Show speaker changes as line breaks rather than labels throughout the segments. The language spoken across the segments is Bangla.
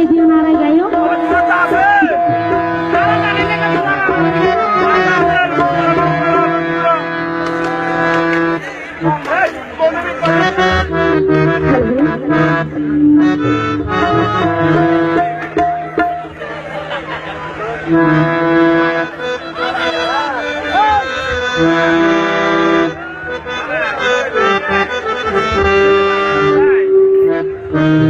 লাগিয়ে দিও না রে গায়ো Thank you.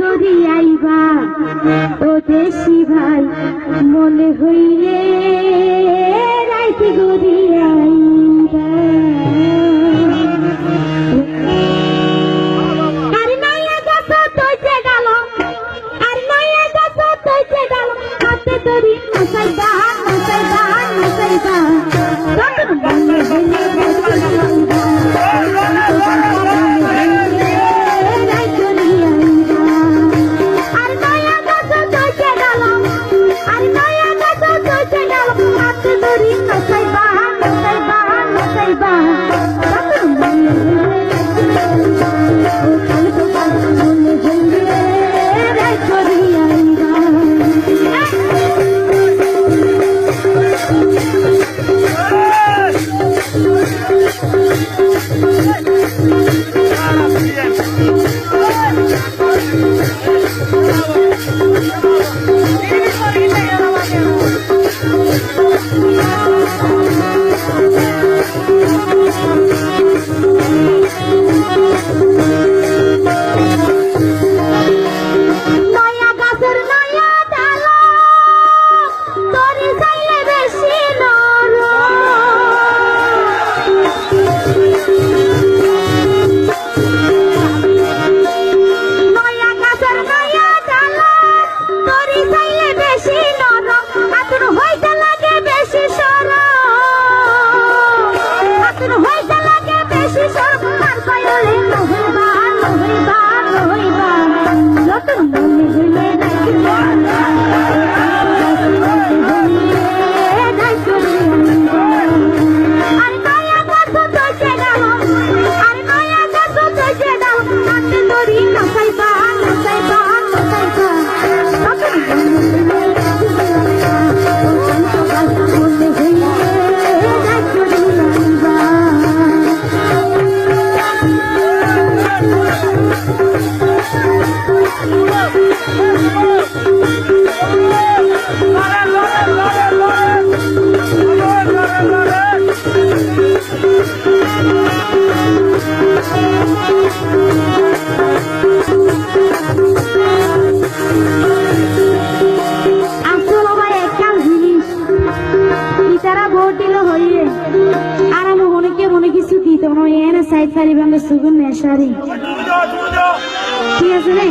গড়িয়াইবা। ও দেশি ভাই মনে হইলে ونيانا سعيد فالي بانجا سوغن نشاري ঠিক আছে রে?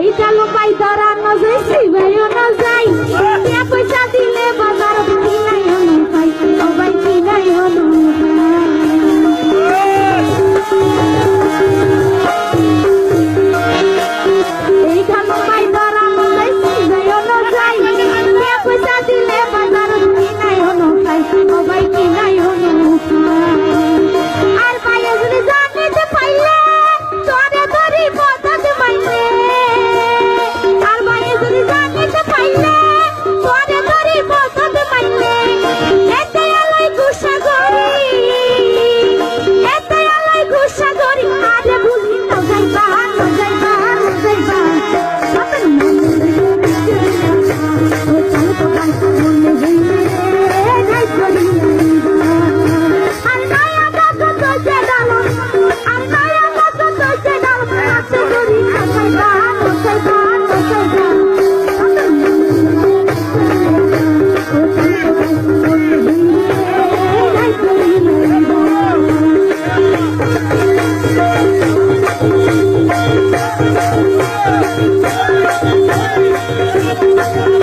এই কালো পাই তারা নজাই। শ্রী ভাইও নজাই পয়সা দিলে বাজার Thank you.